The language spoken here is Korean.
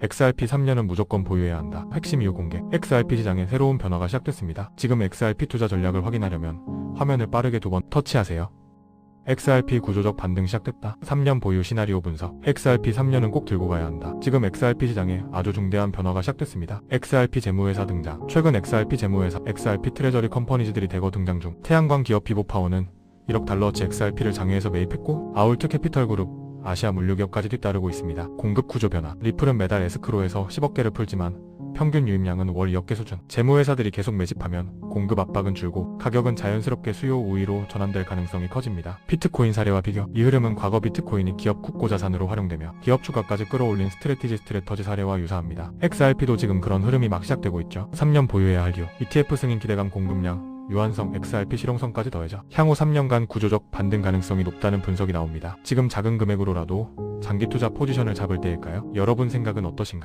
XRP 3년은 무조건 보유해야 한다. 핵심 이유 공개. XRP 시장에 새로운 변화가 시작됐습니다. 지금 XRP 투자 전략을 확인하려면 화면을 빠르게 두 번 터치하세요. XRP 구조적 반등 시작됐다. 3년 보유 시나리오 분석. XRP 3년은 꼭 들고 가야 한다. 지금 XRP 시장에 아주 중대한 변화가 시작됐습니다. XRP 재무회사 등장. 최근 XRP 재무회사, XRP 트레저리 컴퍼니즈들이 대거 등장 중. 태양광 기업 비보파워는 1억 달러어치 XRP를 장외에서 매입했고 아울트 캐피털 그룹, 아시아 물류기업까지 뒤따르고 있습니다. 공급 구조 변화. 리플은 매달 에스크로에서 10억 개를 풀지만 평균 유입량은 월 2억 개 수준. 재무회사들이 계속 매집하면 공급 압박은 줄고 가격은 자연스럽게 수요 우위로 전환될 가능성이 커집니다. 비트코인 사례와 비교. 이 흐름은 과거 비트코인이 기업 국고 자산으로 활용되며 기업 주가까지 끌어올린 스트레티지 스트레터지 사례와 유사합니다. XRP도 지금 그런 흐름이 막 시작되고 있죠. 3년 보유해야 할 이유. ETF 승인 기대감 공급량, 유한성, XRP 실용성까지 더해져 향후 3년간 구조적 반등 가능성이 높다는 분석이 나옵니다. 지금 작은 금액으로라도 장기 투자 포지션을 잡을 때일까요? 여러분 생각은 어떠신가요?